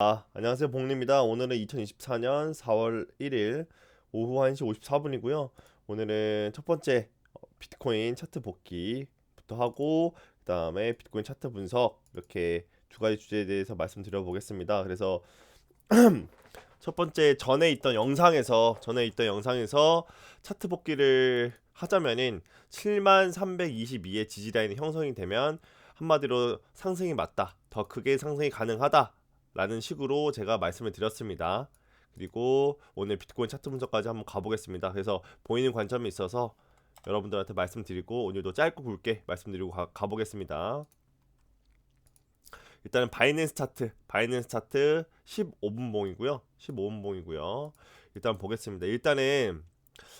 아, 안녕하세요. 복리입니다. 오늘은 2024년 4월 1일 오후 1시 54분이고요. 오늘은 첫 번째 어, 비트코인 차트 복귀부터 하고 그다음에 비트코인 차트 분석 이렇게 두 가지 주제에 대해서 말씀드려 보겠습니다. 그래서 첫 번째 전에 있던 영상에서 전에 있던 영상에서 차트 복귀를 하자면은 7322의 지지 라인이 형성이 되면 한마디로 상승이 맞다. 더 크게 상승이 가능하다. 라는 식으로 제가 말씀을 드렸습니다. 그리고 오늘 비트코인 차트 분석까지 한번 가보겠습니다. 그래서 보이는 관점이 있어서 여러분들한테 말씀드리고 오늘도 짧고 굵게 말씀드리고 가, 가보겠습니다. 일단은 바이낸스 차트, 바이낸스 차트 15분 봉이고요. 15분 봉이고요. 일단 보겠습니다. 일단은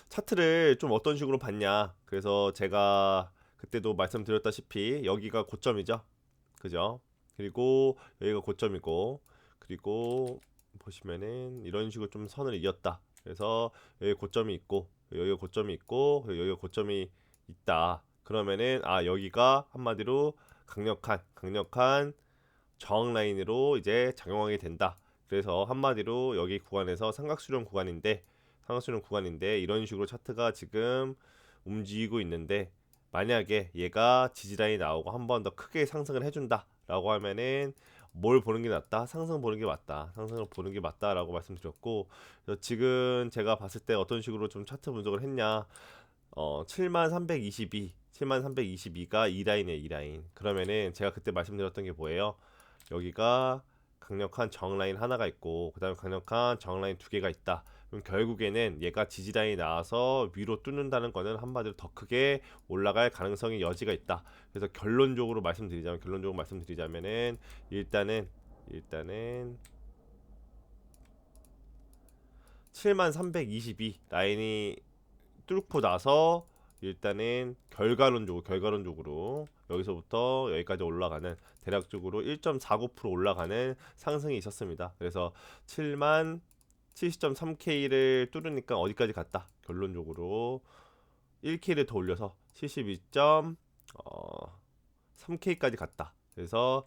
차트를 좀 어떤 식으로 봤냐. 그래서 제가 그때도 말씀드렸다시피 여기가 고점이죠. 그죠? 그리고 여기가 고점이고 그리고 보시면은 이런 식으로 좀 선을 이었다. 그래서 여기 고점이 있고 여기가 고점이 있고 여기가 고점이 있다. 그러면은 아 여기가 한마디로 강력한 강력한 저항 라인으로 이제 작용하게 된다. 그래서 한마디로 여기 구간에서 삼각수렴 구간인데 삼각수렴 구간인데 이런 식으로 차트가 지금 움직이고 있는데 만약에 얘가 지지라인이 나오고 한 번 더 크게 상승을 해준다라고 하면은 뭘 보는 게 낫다? 상승 보는 게 맞다. 상승을 보는 게 맞다라고 말씀드렸고 지금 제가 봤을 때 어떤 식으로 좀 차트 분석을 했냐? 어, 7322, 7322가 이 라인이에요, 이 라인. 그러면은 제가 그때 말씀드렸던 게 뭐예요? 여기가 강력한 정라인 하나가 있고 그 다음에 강력한 정라인 두 개가 있다. 그럼 결국에는 얘가 지지라인이 나와서 위로 뚫는다는 거는 한마디로 더 크게 올라갈 가능성이 여지가 있다. 그래서 결론적으로 말씀드리자면 결론적으로 말씀드리자면은 일단은 일단은 7322 라인이 뚫고 나서 일단은 결과론적으로 결과론적으로 여기서부터 여기까지 올라가는 대략적으로 1.49% 올라가는 상승이 있었습니다. 그래서 7만 70.3K를 뚫으니까 어디까지 갔다? 결론적으로 1K를 더 올려서 72.3K까지 갔다. 그래서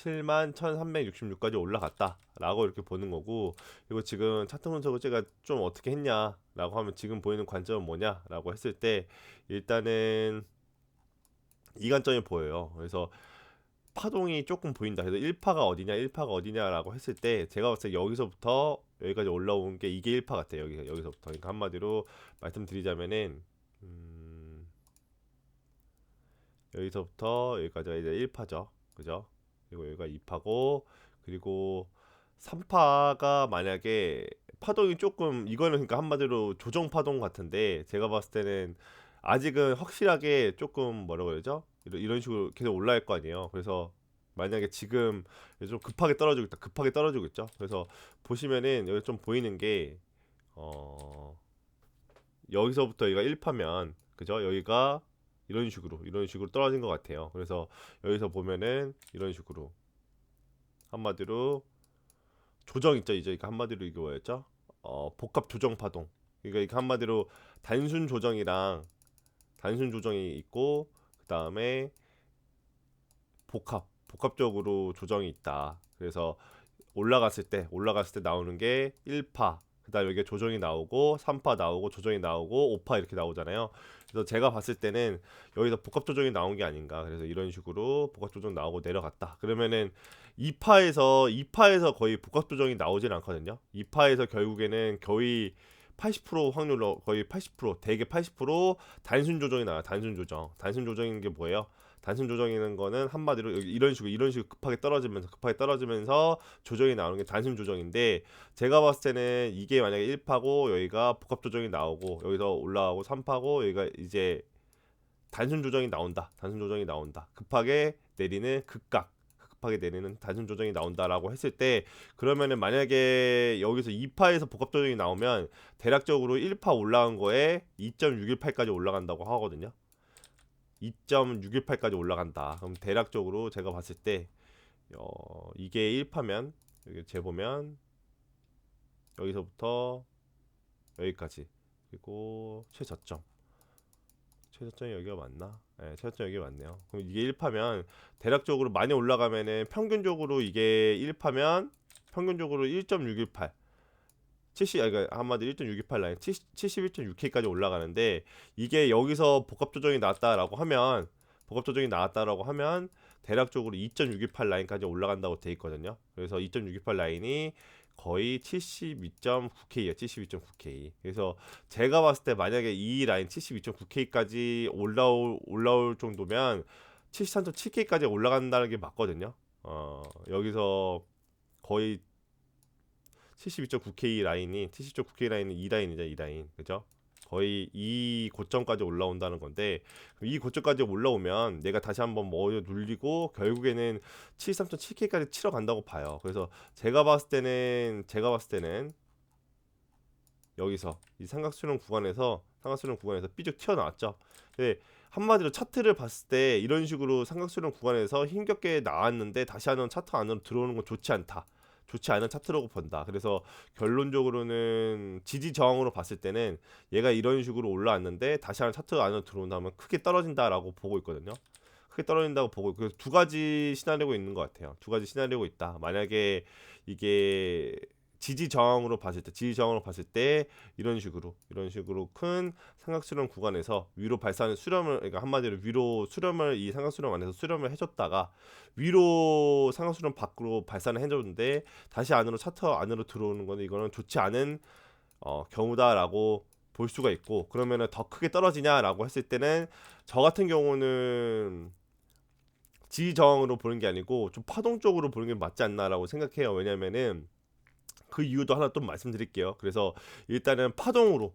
7만 1366까지 올라갔다라고 이렇게 보는 거고 그리고 지금 차트 분석을 제가 좀 어떻게 했냐라고 하면 지금 보이는 관점은 뭐냐라고 했을 때 일단은 이 관점이 보여요. 그래서 파동이 조금 보인다. 그래서 1파가 어디냐, 1파가 어디냐라고 했을 때 제가 봤을 때 여기서부터 여기까지 올라온 게 이게 1파 같아요. 여기 여기서부터. 그러니까 한마디로 말씀드리자면은 음, 여기서부터 여기까지가 이제 1파죠. 그죠? 그리고 여기가 2파고 그리고 3파가 만약에 파동이 조금 이거는 그러니까 한마디로 조정 파동 같은데 제가 봤을 때는 아직은 확실하게 조금 뭐라고? 이런, 이런 식으로 계속 올라갈 거 아니에요. 그래서 만약에 지금 좀 급하게 떨어지고 있다. 급하게 떨어지고 있죠. 그래서 보시면은 여기 좀 보이는 게 어, 여기서부터 여기가 1파면 그죠? 여기가 이런 식으로 이런 식으로 떨어진 것 같아요. 그래서 여기서 보면은 이런 식으로 한마디로 조정 있죠, 이제 한마디로 이게 뭐였죠? 어, 복합 조정 파동. 그러니까 이게 한마디로 단순 조정이랑 단순 조정이 있고 그 다음에 복합 복합적으로 조정이 있다. 그래서 올라갔을 때 올라갔을 때 나오는 게 1파 그다음 여기에 조정이 나오고 3파 나오고 조정이 나오고 5파 이렇게 나오잖아요. 그래서 제가 봤을 때는 여기서 복합 조정이 나온 게 아닌가. 그래서 이런 식으로 복합 조정 나오고 내려갔다. 그러면은 2파에서 2파에서 거의 복합 조정이 나오진 않거든요. 2파에서 결국에는 거의 80% 확률로 거의 80% 대개 80% 단순 조정이 나와요. 단순 조정. 단순 조정인 게 뭐예요? 단순 조정이는 거는 한마디로 이런 식으로 이런 식으로 급하게 떨어지면서 급하게 떨어지면서 조정이 나오는 게 단순 조정인데 제가 봤을 때는 이게 만약에 1파고 여기가 복합 조정이 나오고 여기서 올라가고 3파고 여기가 이제 단순 조정이 나온다. 단순 조정이 나온다. 급하게 내리는 극각 급하게 내리는 단순 조정이 나온다라고 했을 때 그러면은 만약에 여기서 2파에서 복합 조정이 나오면 대략적으로 1파 올라간 거에 2.618까지 올라간다고 하거든요. 2.618까지 올라간다. 그럼 대략적으로 제가 봤을 때 어, 이게 1파면 여기 재보면 여기서부터 여기까지 그리고 최저점 최저점이 여기가 맞나? 네, 최저점 여기 맞네요. 그럼 이게 1파면 대략적으로 많이 올라가면은 평균적으로 이게 1파면 평균적으로 1.618 70, 아니, 그러니까 한마디로 1.628 라인 71.6K까지 올라가는데 이게 여기서 복합 조정이 나왔다라고 하면 복합 조정이 나왔다라고 하면 대략적으로 2.628 라인까지 올라간다고 돼 있거든요. 그래서 2.628 라인이 거의 72.9K예요. 72.9K. 그래서 제가 봤을 때 만약에 이 라인 72.9K까지 올라올 올라올 정도면 73.7K까지 올라간다는 게 맞거든요. 어, 여기서 거의 72.9K 라인이 72.9K 라인은 이 라인이죠, 이 라인. 그죠? 거의 이 고점까지 올라온다는 건데 이 고점까지 올라오면 내가 다시 한번 뭐 눌리고 결국에는 73.7K까지 치러 간다고 봐요. 그래서 제가 봤을 때는 제가 봤을 때는 여기서 이 삼각수렴 구간에서 삼각수렴 구간에서 삐죽 튀어나왔죠. 근데 한마디로 차트를 봤을 때 이런 식으로 삼각수렴 구간에서 힘겹게 나왔는데 다시 한번 차트 안으로 들어오는 건 좋지 않다. 좋지 않은 차트라고 본다. 그래서 결론적으로는 지지 저항으로 봤을 때는 얘가 이런 식으로 올라왔는데 다시 한번 차트 안으로 들어온다면 크게 떨어진다라고 보고 있거든요. 크게 떨어진다고 보고 그래서 두 가지 시나리오가 있는 것 같아요. 두 가지 시나리오가 있다. 만약에 이게 지지 저항으로 봤을 때 지지 저항으로 봤을 때 이런 식으로 이런 식으로 큰 삼각수렴 구간에서 위로 발사하는 수렴을 그러니까 한마디로 위로 수렴을 이 삼각수렴 안에서 수렴을 해줬다가 위로 삼각수렴 밖으로 발사를 해줬는데 다시 안으로 차트 안으로 들어오는 거는 이거는 좋지 않은 어, 경우다라고 볼 수가 있고 그러면은 더 크게 떨어지냐라고 했을 때는 저 같은 경우는 지지 저항으로 보는 게 아니고 좀 파동적으로 보는 게 맞지 않나라고 생각해요. 왜냐면은 그 이유도 하나 또 말씀드릴게요. 그래서 일단은 파동으로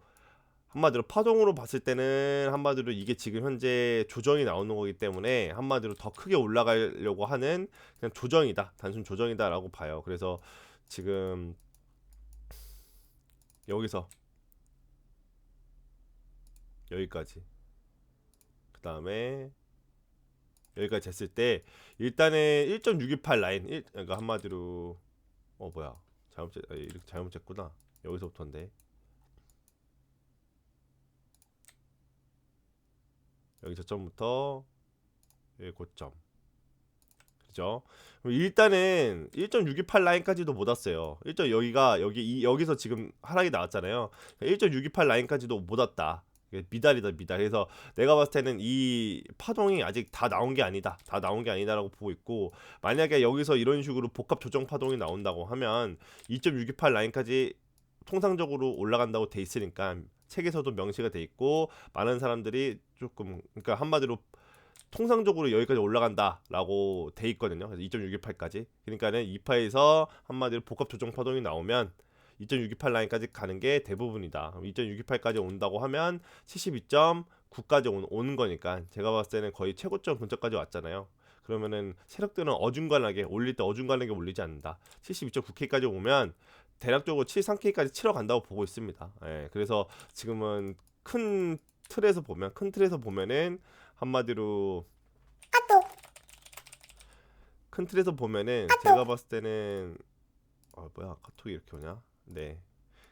한마디로 파동으로 봤을 때는 한마디로 이게 지금 현재 조정이 나오는 거기 때문에 한마디로 더 크게 올라가려고 하는 그냥 조정이다. 단순 조정이다라고 봐요. 그래서 지금 여기서 여기까지 그 다음에 여기까지 됐을 때 일단은 1.628 라인 일, 그러니까 한마디로 어 뭐야 잘못 쳤, 아, 이렇게 잘못 쳤구나. 여기서부터인데. 여기 저점부터 여기 고점. 그죠? 일단은 1.628 라인까지도 못 왔어요. 일단 여기가 여기 이, 여기서 지금 하락이 나왔잖아요. 1.628 라인까지도 못 왔다. 미달이다 미달. 그래서 내가 봤을 때는 이 파동이 아직 다 나온 게 아니다. 다 나온 게 아니다라고 보고 있고 만약에 여기서 이런 식으로 복합 조정 파동이 나온다고 하면 2.628 라인까지 통상적으로 올라간다고 돼 있으니까 책에서도 명시가 돼 있고 많은 사람들이 조금 그러니까 한마디로 통상적으로 여기까지 올라간다라고 돼 있거든요. 그래서 2.628까지. 그러니까는 2파에서 한마디로 복합 조정 파동이 나오면 2.628 라인까지 가는 게 대부분이다. 2.628까지 온다고 하면 72.9까지 온, 오는 거니까 제가 봤을 때는 거의 최고점 근처까지 왔잖아요. 그러면은 세력들은 어중간하게 올릴 때 어중간하게 올리지 않는다. 72.9K까지 오면 대략적으로 73K까지 치러 간다고 보고 있습니다. 예, 그래서 지금은 큰 틀에서 보면 큰 틀에서 보면은 한마디로 큰 틀에서 보면은 제가 봤을 때는 아 뭐야 카톡이 이렇게 오냐? 네.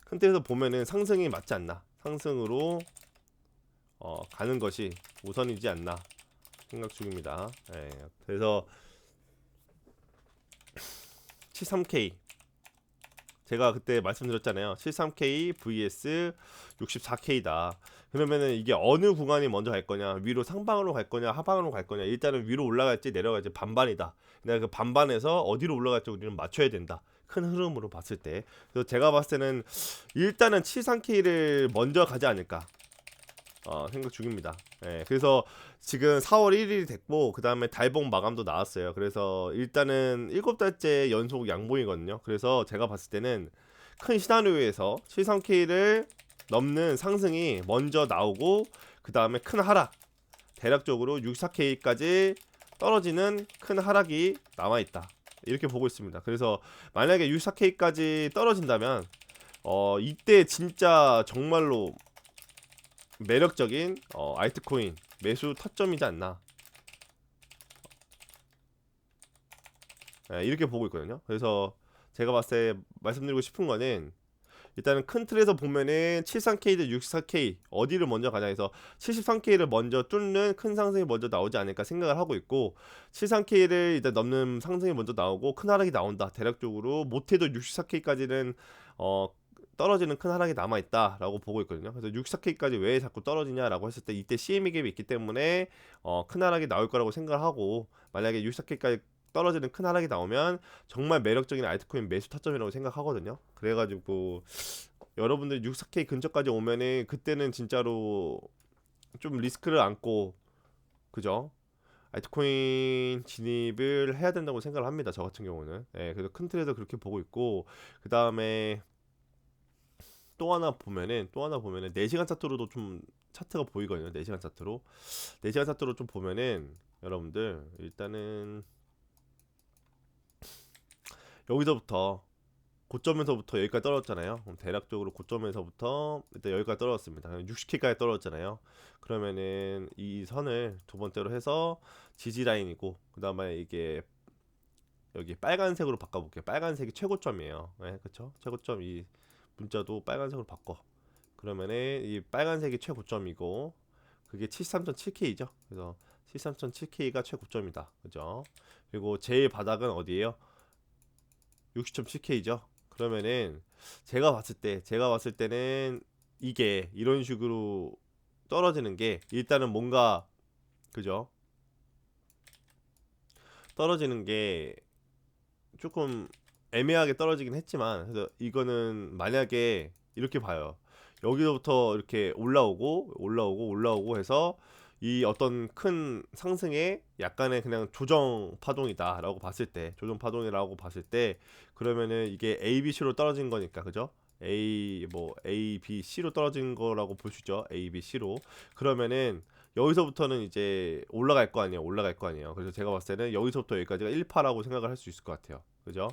큰 틀에서 보면은 상승이 맞지 않나? 상승으로 어, 가는 것이 우선이지 않나 생각 중입니다. 예. 그래서 73K 제가 그때 말씀드렸잖아요. 73K vs 64K다. 그러면은 이게 어느 구간이 먼저 갈 거냐, 위로 상방으로 갈 거냐, 하방으로 갈 거냐. 일단은 위로 올라갈지 내려갈지 반반이다. 내가 그 반반에서 어디로 올라갈지 우리는 맞춰야 된다. 큰 흐름으로 봤을 때. 그래서 제가 봤을 때는 일단은 73K를 먼저 가지 않을까. 어, 생각 중입니다. 예, 그래서 지금 4월 1일이 됐고 그 다음에 달봉 마감도 나왔어요. 그래서 일단은 7달째 연속 양봉이거든요. 그래서 제가 봤을 때는 큰 시나리오에서 73K를 넘는 상승이 먼저 나오고 그 다음에 큰 하락 대략적으로 64K까지 떨어지는 큰 하락이 남아 있다. 이렇게 보고 있습니다. 그래서 만약에 64K까지 떨어진다면 어 이때 진짜 정말로 매력적인 어, 알트코인 매수 타점이지 않나 네, 이렇게 보고 있거든요. 그래서 제가 봤을 때 말씀드리고 싶은 거는 일단은 큰 틀에서 보면은 73K 대 64K 어디를 먼저 가냐 해서 73K를 먼저 뚫는 큰 상승이 먼저 나오지 않을까 생각을 하고 있고 73K를 일단 넘는 상승이 먼저 나오고 큰 하락이 나온다. 대략적으로 못해도 64K까지는 어 떨어지는 큰 하락이 남아 있다라고 보고 있거든요. 그래서 64K까지 왜 자꾸 떨어지냐라고 했을 때 이때 CME 갭이 있기 때문에 어, 큰 하락이 나올 거라고 생각하고 만약에 64K까지 떨어지는 큰 하락이 나오면 정말 매력적인 알트코인 매수 타점이라고 생각하거든요. 그래가지고 여러분들 64K 근처까지 오면은 그때는 진짜로 좀 리스크를 안고 그죠? 알트코인 진입을 해야 된다고 생각을 합니다. 저 같은 경우는. 예, 그래서 큰 틀에서 그렇게 보고 있고 그 다음에 또 하나 보면은 또 하나 보면은 4시간 차트로도 좀 차트가 보이거든요. 4시간 차트로. 4시간 차트로 좀 보면은 여러분들 일단은 여기서부터 고점에서부터 여기까지 떨어졌잖아요. 그럼 대략적으로 고점에서부터 일단 여기까지 떨어졌습니다. 60K까지 떨어졌잖아요. 그러면은 이 선을 두 번째로 해서 지지 라인이고 그다음에 이게 여기 빨간색으로 바꿔볼게요. 빨간색이 최고점이에요. 네, 그렇죠? 최고점 이 문자도 빨간색으로 바꿔. 그러면은 이 빨간색이 최고점이고 그게 73.7K죠. 그래서 73.7K가 최고점이다. 그죠? 그리고 제일 바닥은 어디예요? 60.7K죠. 그러면은 제가 봤을 때 제가 봤을 때는 이게 이런 식으로 떨어지는 게 일단은 뭔가 그죠? 떨어지는 게 조금 애매하게 떨어지긴 했지만 그래서 이거는 만약에 이렇게 봐요. 여기서부터 이렇게 올라오고 올라오고 올라오고 해서 이 어떤 큰 상승에 약간의 그냥 조정 파동이다라고 봤을 때 조정 파동이라고 봤을 때 그러면은 이게 A, B, C로 떨어진 거니까 그죠? A 뭐 A, B, C로 떨어진 거라고 볼 수 있죠. A, B, C로 그러면은 여기서부터는 이제 올라갈 거 아니에요. 올라갈 거 아니에요. 그래서 제가 봤을 때는 여기서부터 여기까지가 1파라고 생각을 할 수 있을 것 같아요. 그죠?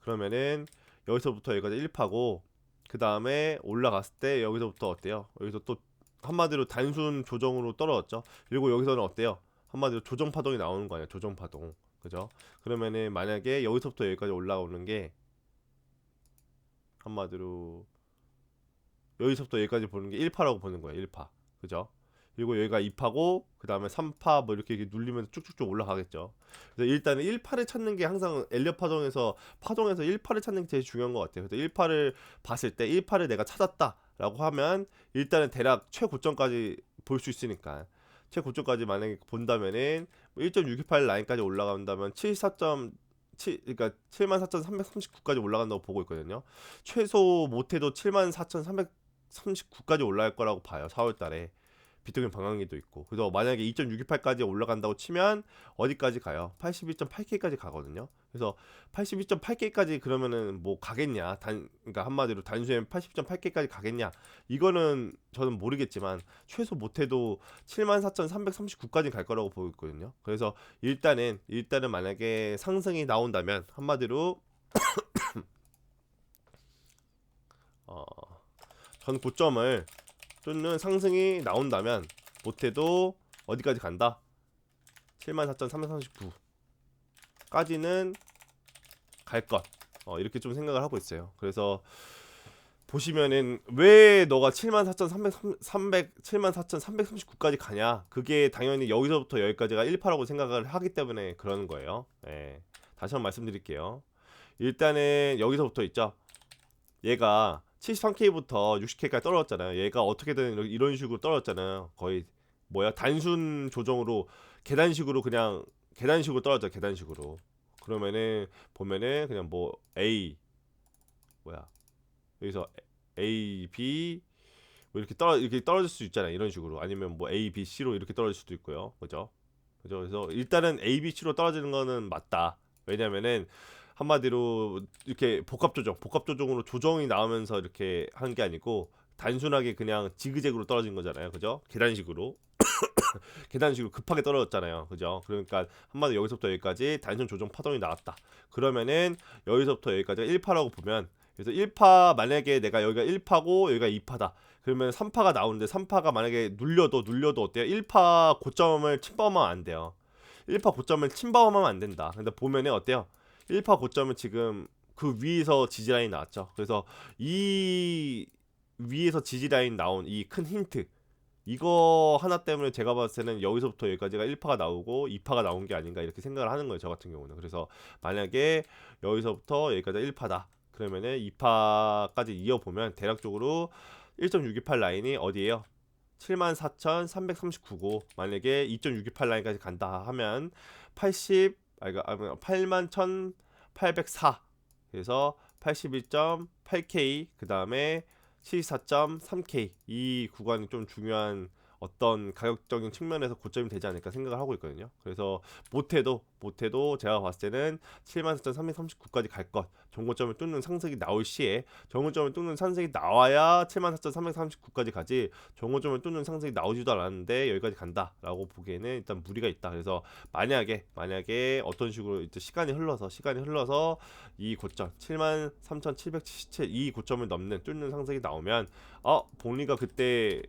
그러면은 여기서부터 여기까지 1파고 그 다음에 올라갔을 때 여기서부터 어때요? 여기서 또 한마디로 단순 조정으로 떨어졌죠. 그리고 여기서는 어때요? 한마디로 조정 파동이 나오는 거 아니야? 조정 파동. 그죠? 그러면은 만약에 여기서부터 여기까지 올라오는 게 한마디로 여기서부터 여기까지 보는 게 1파라고 보는 거예요. 1파. 그죠? 그리고 여기가 2파고 그 다음에 3파 뭐 이렇게, 이렇게 눌리면서 쭉쭉쭉 올라가겠죠. 그래서 일단은 1파를 찾는 게 항상 엘리어 파동에서 파동에서 1파를 찾는 게 제일 중요한 것 같아요. 그래서 1파를 봤을 때 1파를 내가 찾았다라고 하면 일단은 대략 최고점까지 볼 수 있으니까 최고점까지 만약에 본다면은 1.628 라인까지 올라간다면 74점 7, 그러니까 74,339까지 올라간다고 보고 있거든요. 최소 못해도 74,339까지 올라갈 거라고 봐요. 4월 달에. 비트코인 방황기도 있고. 그래서 만약에 2.628까지 올라간다고 치면 어디까지 가요? 82.8K까지 가거든요. 그래서 82.8K까지 그러면은 뭐 가겠냐? 단 그러니까 한마디로 단순히 80.8K까지 가겠냐? 이거는 저는 모르겠지만 최소 못해도 74,339까지 갈 거라고 보고 있거든요. 그래서 일단은 일단은 만약에 상승이 나온다면 한마디로 어, 전 고점을 뚫는 상승이 나온다면 못해도 어디까지 간다? 74,339까지는 갈 것. 어, 이렇게 좀 생각을 하고 있어요. 그래서 보시면은 왜 너가 74,300 74,339까지 가냐? 그게 당연히 여기서부터 여기까지가 1파라고 생각을 하기 때문에 그러는 거예요. 예. 다시 한번 말씀드릴게요. 일단은 여기서부터 있죠. 얘가 73K부터 60K까지 떨어졌잖아요. 얘가 어떻게든 이런- 식으로 떨어졌잖아요. 거의 뭐야 단순 조정으로 계단식으로 그냥 계단식으로 떨어져 계단식으로. 그러면은 보면은 그냥 뭐 A 뭐야 여기서 A, B 뭐 이렇게 떨어 이렇게 떨어질 수 있잖아요. 이런 식으로 아니면 뭐 A, B, C로 이렇게 떨어질 수도 있고요. 그죠? 그죠? 그래서 일단은 A, B, C로 떨어지는 거는 맞다. 왜냐면은 한마디로 이렇게 복합 조정, 복합 조정으로 조정이 나오면서 이렇게 한 게 아니고 단순하게 그냥 지그재그로 떨어진 거잖아요. 그죠? 계단식으로. 계단식으로 급하게 떨어졌잖아요. 그죠? 그러니까 한마디 로 여기서부터 여기까지 단순 조정 파동이 나왔다. 그러면은 여기서부터 여기까지가 1파라고 보면 그래서 1파 만약에 내가 여기가 1파고 여기가 2파다. 그러면 3파가 나오는데 3파가 만약에 눌려도 눌려도 어때요? 1파 고점을 침범하면 안 돼요. 1파 고점을 침범하면 안 된다. 근데 보면은 어때요? 1파 고점은 지금 그 위에서 지지 라인 나왔죠. 그래서 이 위에서 지지 라인 나온 이 큰 힌트 이거 하나 때문에 제가 봤을 때는 여기서부터 여기까지가 1파가 나오고 2파가 나온 게 아닌가 이렇게 생각을 하는 거예요. 저 같은 경우는. 그래서 만약에 여기서부터 여기까지 1파다. 그러면은 2파까지 이어보면 대략적으로 1.628 라인이 어디예요? 74,339고 만약에 2.628 라인까지 간다 하면 80 아 이거 81,804 그래서 81.8K 그 다음에 74.3K 이 구간이 좀 중요한 어떤 가격적인 측면에서 고점이 되지 않을까 생각을 하고 있거든요. 그래서 못해도 못해도 제가 봤을 때는 74,339까지 갈 것. 정고점을 뚫는 상승이 나올 시에 정고점을 뚫는 상승이 나와야 74,339까지 가지 정고점을 뚫는 상승이 나오지도 않았는데 여기까지 간다라고 보기에는 일단 무리가 있다. 그래서 만약에 만약에 어떤 식으로 이제 시간이 흘러서 시간이 흘러서 이 고점 73,777이 고점을 넘는 뚫는 상승이 나오면 어 복리가 그때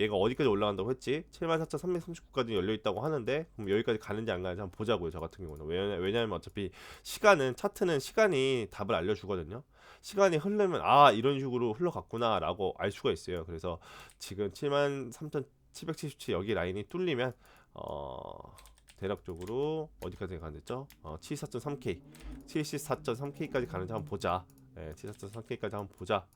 얘가 어디까지 올라간다고 했지? 74,339까지 열려 있다고 하는데 그럼 여기까지 가는지 안 가는지 한번 보자고요. 저 같은 경우는 왜냐, 왜냐면 어차피 시간은 차트는 시간이 답을 알려주거든요. 시간이 흐르면 아 이런 식으로 흘러갔구나라고 알 수가 있어요. 그래서 지금 73,777 여기 라인이 뚫리면 어 대략적으로 어디까지 가는지죠? 어 74.3K, 74.3K까지 가는지 한번 보자. 예, 74.3K까지 한번 보자.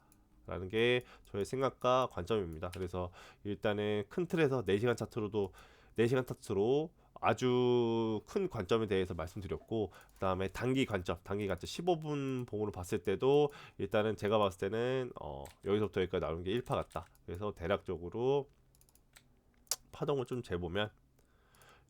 라는 게 저의 생각과 관점입니다. 그래서 일단은 큰 틀에서 4시간 차트로도 4시간 차트로 아주 큰 관점에 대해서 말씀드렸고 그다음에 단기 관점, 단기 관점 15분 봉으로 봤을 때도 일단은 제가 봤을 때는 어, 여기서부터 여기까지 나오는 게 1파 같다. 그래서 대략적으로 파동을 좀 재보면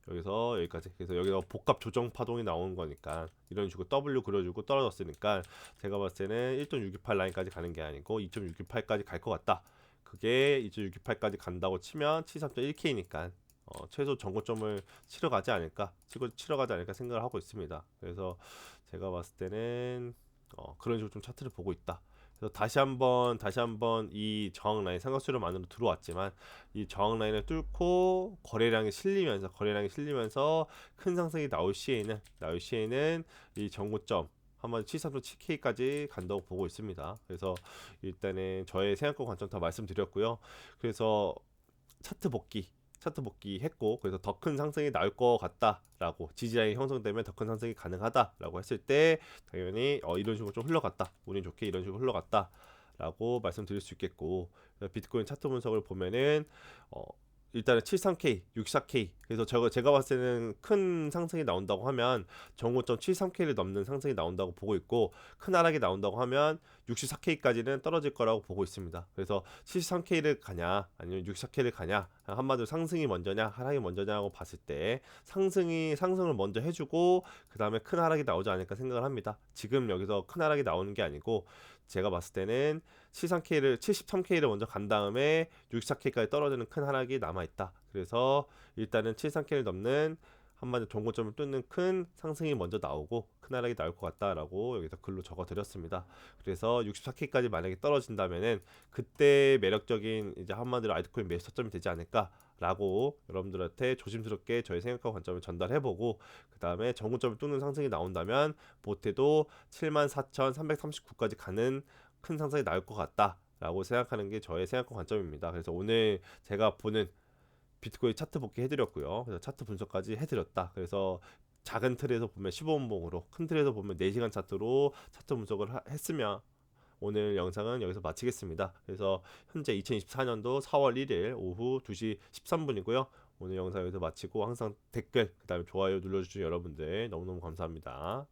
여기서 여기까지. 그래서 여기서 복합 조정 파동이 나오는 거니까 이런 식으로 W 그려주고 떨어졌으니까 제가 봤을 때는 1.628 라인까지 가는 게 아니고 2.628까지 갈 것 같다. 그게 2.628까지 간다고 치면 73.1K니까 어, 최소 정고점을 치러 가지 않을까 치고 치러 가지 않을까 생각을 하고 있습니다. 그래서 제가 봤을 때는 어, 그런 식으로 좀 차트를 보고 있다 그래서 다시 한번 다시 한번 이 저항 라인 삼각수렴 안으로 들어왔지만 이 저항 라인을 뚫고 거래량이 실리면서 거래량이 실리면서 큰 상승이 나올 시에는 나올 시에는 이 정고점 한번 73.7K까지 간다고 보고 있습니다. 그래서 일단은 저의 생각과 관점 다 말씀드렸고요. 그래서 차트 복귀 차트 복귀 했고 그래서 더 큰 상승이 나올 것 같다라고 지지라인 형성되면 더 큰 상승이 가능하다라고 했을 때 당연히 어, 이런 식으로 좀 흘러갔다. 운이 좋게 이런 식으로 흘러갔다 라고 말씀드릴 수 있겠고 비트코인 차트 분석을 보면은 어, 일단은 73K, 64K. 그래서 제가 제가 봤을 때는 큰 상승이 나온다고 하면 정고점 73K를 넘는 상승이 나온다고 보고 있고 큰 하락이 나온다고 하면 64K까지는 떨어질 거라고 보고 있습니다. 그래서 73K를 가냐 아니면 64K를 가냐 한마디로 상승이 먼저냐 하락이 먼저냐고 봤을 때 상승이 상승을 먼저 해주고 그 다음에 큰 하락이 나오지 않을까 생각을 합니다. 지금 여기서 큰 하락이 나오는 게 아니고 제가 봤을 때는 73K를 73K를 먼저 간 다음에 64K까지 떨어지는 큰 하락이 남아 있다. 그래서 일단은 73K를 넘는 한마디 종고점을 뚫는 큰 상승이 먼저 나오고 큰 하락이 나올 것 같다라고 여기서 글로 적어 드렸습니다. 그래서 64K까지 만약에 떨어진다면은 그때 매력적인 이제 한마디로 알트코인 매수 타점이 되지 않을까라고 여러분들한테 조심스럽게 저의 생각과 관점을 전달해보고 그 다음에 정고점을 뚫는 상승이 나온다면 못해도 74,339까지 가는 큰 상승이 나올 것 같다라고 생각하는 게 저의 생각과 관점입니다. 그래서 오늘 제가 보는 비트코인 차트 복귀 해드렸고요. 그래서 차트 분석까지 해드렸다. 그래서 작은 틀에서 보면 15분봉으로 큰 틀에서 보면 4시간 차트로 차트 분석을 하, 했으면 오늘 영상은 여기서 마치겠습니다. 그래서 현재 2024년도 4월 1일 오후 2시 13분이고요. 오늘 영상 여기서 마치고 항상 댓글 그다음에 좋아요 눌러주신 여러분들 너무너무 감사합니다.